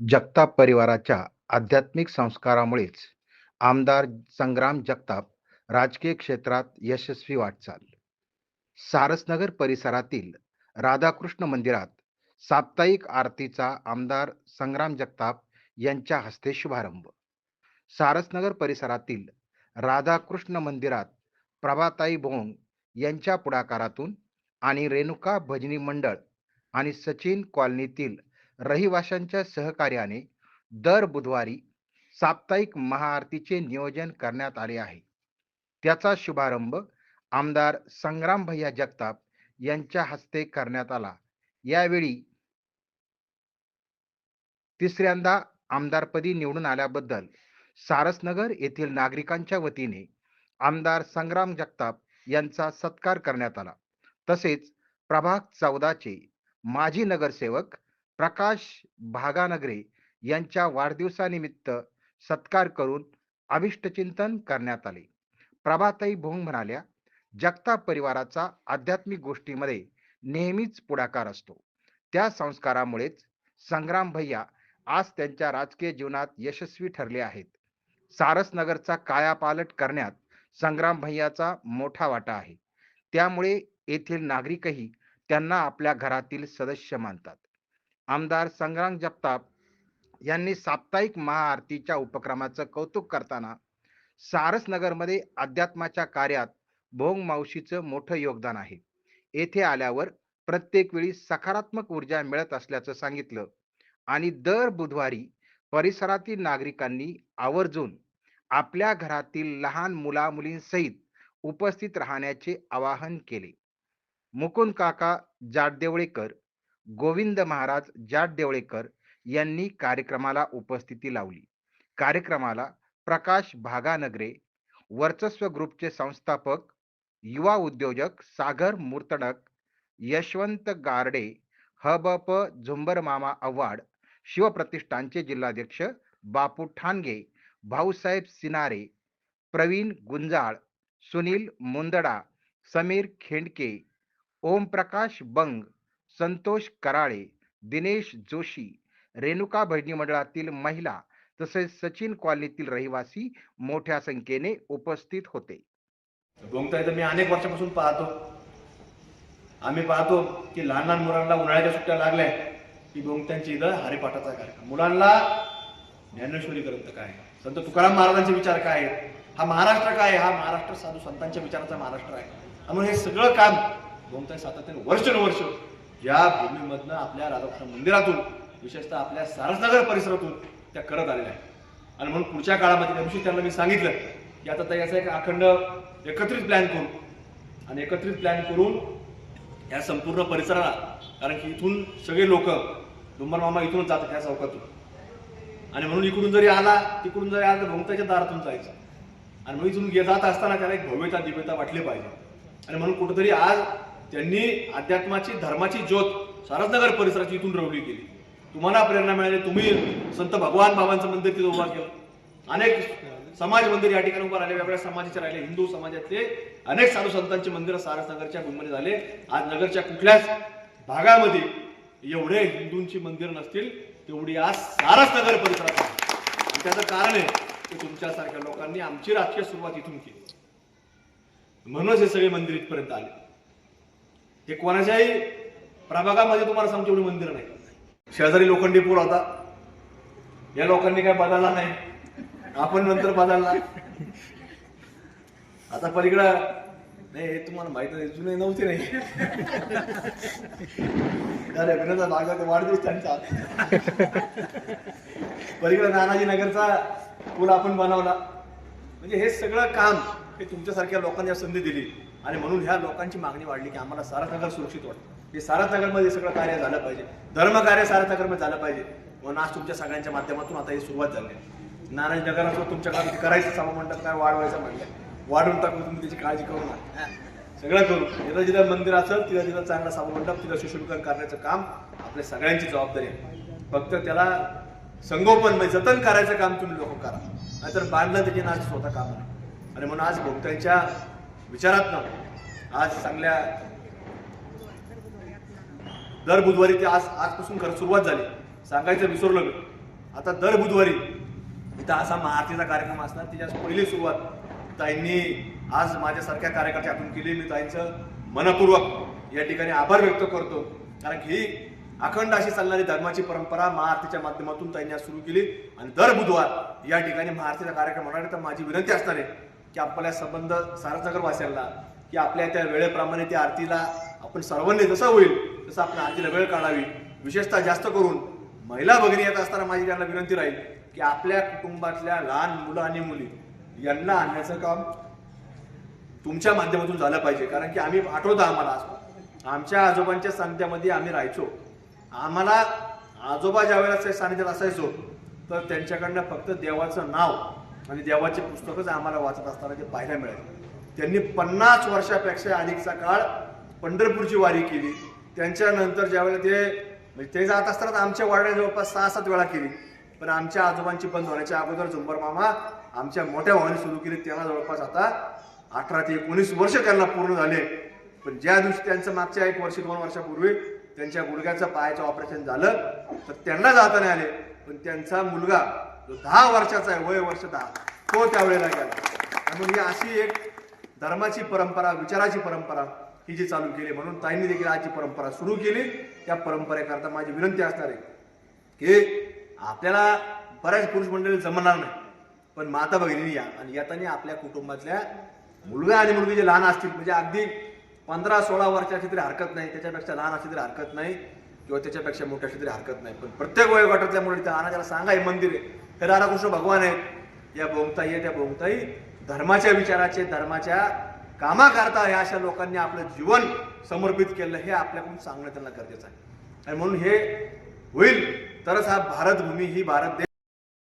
जगताप परिवाराच्या आध्यात्मिक संस्कारामुळेच आमदार संग्राम जगताप राजकीय क्षेत्रात यशस्वी वाटचाल सारसनगर परिसरातील राधाकृष्ण मंदिरात साप्ताहिक आरतीचा आमदार संग्राम जगताप यांच्या हस्ते शुभारंभ. सारसनगर परिसरातील राधाकृष्ण मंदिरात प्रभाताई भोंग यांच्या पुढाकारातून आणि रेणुका भजनी मंडळ आणि सचिन कॉलनीतील रहिवाशांच्या सहकार्याने दर बुधवारी साप्ताहिक महाआरतीचे नियोजन करण्यात आले आहे. त्याचा शुभारंभ आमदार संग्राम भैया जगताप यांच्या हस्ते करण्यात आला. यावेळी तिसऱ्यांदा आमदारपदी निवडून आल्याबद्दल सारसनगर येथील नागरिकांच्या वतीने आमदार संग्राम जगताप यांचा सत्कार करण्यात आला. तसेच प्रभाग चौदाचे माजी नगरसेवक प्रकाश भागानगरे यांच्या वाढदिवसानिमित्त सत्कार करून अभिष्टचिंतन करण्यात आले. प्रभाताई भोंग म्हणाल्या जगताप परिवाराचा आध्यात्मिक गोष्टीमध्ये नेहमीच पुढाकार असतो. त्या संस्कारामुळेच संग्राम भैया आज त्यांच्या राजकीय जीवनात यशस्वी ठरले आहेत. सारसनगरचा कायापालट करण्यात संग्राम भैयाचा मोठा वाटा आहे. त्यामुळे येथील नागरिकही त्यांना आपल्या घरातील सदस्य मानतात. आमदार संग्राम जगताप यांनी साप्ताहिक महाआरतीच्या उपक्रमाचं कौतुक करताना सारसनगरमध्ये अध्यात्माच्या कार्यात भोंग मावशीचं मोठं योगदान आहे. येथे आल्यावर प्रत्येक वेळी सकारात्मक ऊर्जा मिळत असल्याचं सांगितलं आणि दर बुधवारी परिसरातील नागरिकांनी आवर्जून आपल्या घरातील लहान मुला मुलींसहित उपस्थित राहण्याचे आवाहन केले. मुकुंद काका जाडदेवळेकर गोविंद महाराज जाट देवळेकर यांनी कार्यक्रमाला उपस्थिती लावली. कार्यक्रमाला प्रकाश भागानगरे वर्चस्व ग्रुपचे संस्थापक युवा उद्योजक सागर मुर्तडक यशवंत गारडे हबप झुंबर मामा आव्हाड शिवप्रतिष्ठानचे जिल्हाध्यक्ष बापू ठाणगे भाऊसाहेब सिनारे प्रवीण गुंजाळ सुनील मुंदडा समीर खेंडके ओमप्रकाश बंग संतोष कराळे दिनेश जोशी रेणुका भजनी मंडळातील महिला तसेच सचिन कॉलनीतील रहिवासी मोठ्या संख्येने उपस्थित होते. गोमताई मी अनेक वर्षापासून पाहतो. आम्ही पाहतो की लहान लहान मुलांना उन्हाळ्याच्या सुट्ट्या लागल्या की गोमत्यांची इथं हरिपाठाचा कार्यक्रम. मुलांना ज्ञानेश्वरी ग्रंथ काय? संत तुकाराम महाराजांचे विचार काय आहेत? हा महाराष्ट्र काय हा महाराष्ट्र साधू संतांच्या विचाराचा महाराष्ट्र आहे. त्यामुळे हे सगळं काम गोमताई सातत्याने वर्षानुवर्ष या भूमीमधनं आपल्या राधाकृष्ण मंदिरातून विशेषतः आपल्या सारसनगर परिसरातून त्या करत आलेल्या आहेत. आणि म्हणून पुढच्या काळामध्ये त्या दिवशी त्यांना मी सांगितलं की आता तर याचा एक अखंड एकत्रित प्लॅन करू. आणि एकत्रित प्लॅन करून या संपूर्ण परिसराला कारण की इथून सगळे लोक डुंबर मामा इथूनच जातात ह्या चौकातून. आणि म्हणून इकडून जरी आला तिकडून जरी आला तर भोंगताच्या दारातून जायचं. आणि म्हणून इथून जात असताना त्याला एक भव्यता दिव्यता वाटली पाहिजे. आणि म्हणून कुठंतरी आज त्यांनी अध्यात्माची धर्माची ज्योत सारसनगर परिसराची इथून रवली गेली तुम्हाला प्रेरणा मिळाली तुम्ही संत भगवान बाबांचं मंदिर तिथं उभा केलं. अनेक समाज मंदिर या ठिकाणी उभं राहिले वेगळ्या समाजाचे राहिले हिंदू समाजातले अनेक साधू संतांचे मंदिर सारसनगरच्या भूमीमध्ये झाले आज नगरच्या कुठल्याच भागामध्ये एवढे हिंदूंची मंदिर नसतील तेवढी आज सारसनगर परिसरात त्याचं कारण आहे की तुमच्यासारख्या लोकांनी आमची राजकीय सुरुवात इथून केली. म्हणूनच हे सगळे मंदिर इथपर्यंत आले. हे कोणाच्याही प्रभागामध्ये तुम्हाला सांगतो एवढी मंदिर नाही. शेजारी लोखंडी पूल होता. या लोकांनी काय बदलला नाही. आपण नंतर बदलला. आता पलीकडं नाही हे तुम्हाला माहीत नाही जुने नव्हते नाही. अरे विनोदा भागात वाढदिवस त्यांचा. पलीकडे नानाजी नगरचा पूल आपण बनवला. म्हणजे हे सगळं काम हे तुमच्यासारख्या लोकांनी संधी दिली. आणि म्हणून ह्या लोकांची मागणी वाढली की आम्हाला सारथनगर सुरक्षित वाटतं. हे सारथनगरमध्ये सगळं कार्य झालं पाहिजे. धर्मकार्य सारथनगरमध्ये झालं पाहिजे. म्हणून आज तुमच्या सगळ्यांच्या माध्यमातून आता ही सुरुवात झाली आहे. नारायण नगराचं तुमच्या काळात करायचं सभा म्हणतात काय वाढवायचं म्हणलं. वाढून टाकून तुम्ही त्याची काळजी करू नका. सगळं करू. जिथं जिथं मंदिर असेल तिथं तिथं चांगला सभा मंडप तिथं सुशुल्कन करण्याचं काम आपल्या सगळ्यांची जबाबदारी आहे. फक्त त्याला संगोपन म्हणजे जतन करायचं काम तुम्ही लोक करा. नाहीतर बांधलं त्याची नाच स्वतः काम आणि म्हणून आज भोगत्यांच्या विचारात ना आज चांगल्या दर बुधवारी ते आज आजपासून खरं सुरुवात झाली. सांगायचं विसरलो मी. आता दर बुधवारी इथं असा महाआरतीचा कार्यक्रम असणार. तिच्या पहिली सुरुवात ताईंनी आज माझ्यासारख्या कार्यकर्त्यातून केली. मी ताईंचं मनपूर्वक या ठिकाणी आभार व्यक्त करतो. कारण ही अखंड अशी चालणारी धर्माची परंपरा महाआरतीच्या माध्यमातून ताईंनी आज सुरू केली. आणि दर बुधवार या ठिकाणी महाआरतीचा कार्यक्रम होणार आहे. तर माझी विनंती असणार आहे की आपल्या संबंध सारसनगर वासियांना की आपल्या त्या वेळेप्रमाणे त्या आरतीला आपण सर्वांनी जसं होईल तसं आपण आरतीला वेळ काढावी. विशेषतः जास्त करून महिला भगिनी येत असताना माझी त्यांना विनंती राहील की आपल्या कुटुंबातल्या लहान मुलं आणि मुली यांना आणण्याचं काम तुमच्या माध्यमातून झालं पाहिजे. कारण की आम्ही आठवतो आम्हाला. आमच्या आजोबांच्या सांगत्यामध्ये आम्ही राहायचो. आम्हाला आजोबा ज्या वेळेला सानिध्यात असायचो तर त्यांच्याकडनं फक्त देवाचं नाव आणि देवाचे पुस्तकच आम्हाला वाचत असताना ते पाहायला मिळाले. त्यांनी पन्नास वर्षापेक्षा अधिकचा काळ पंढरपूरची वारी केली. त्यांच्यानंतर ज्यावेळेला ते म्हणजे ते जात असताना आमच्या वाड्याने जवळपास सहा सात वेळा केली. पण आमच्या आजोबांची बंद होण्याच्या अगोदर झुंबर मामा आमच्या मोठ्या भावाने सुरू केली. त्यांना जवळपास आता अठरा ते एकोणीस वर्ष त्यांना पूर्ण झाले. पण ज्या दिवशी त्यांचं मागच्या एक वर्ष दोन वर्षापूर्वी त्यांच्या गुडघ्याचं पायाचं ऑपरेशन झालं तर त्यांना जाता नाही आले. पण त्यांचा मुलगा जो दहा वर्षाचा आहे वय वर्ष दहा. तो त्यावेळेला गेला. म्हणून ही अशी एक धर्माची परंपरा विचाराची परंपरा ही जी चालू केली म्हणून ताईंनी देखील आजची परंपरा सुरू केली. त्या परंपरेकरता माझी विनंती असणार आहे की आपल्याला बऱ्याच पुरुष मंडळी जमणार नाही पण माता भगिनी या आणि येताना आपल्या कुटुंबातल्या मुलगा आणि मुलगी जे लहान असतील म्हणजे अगदी पंधरा सोळा वर्षाची तरी हरकत नाही त्याच्यापेक्षा लहान असली तरी हरकत नाही किंवा त्याच्यापेक्षा मोठ्या असली तरी हरकत नाही. पण प्रत्येक वयोगटातल्या मुली त्या त्याला सांगा हे मंदिर आहे. हे राधाकृष्ण भगवान आहेत. या बोंगताई आहेत त्या बोंगताई धर्माच्या विचाराचे धर्माच्या कामाकरता ह्या अशा लोकांनी आपलं जीवन समर्पित केलं हे आपल्याकडून सांगणं त्यांना गरजेचं आहे. आणि म्हणून हे होईल. तरच हा भारतभूमी ही भारत देश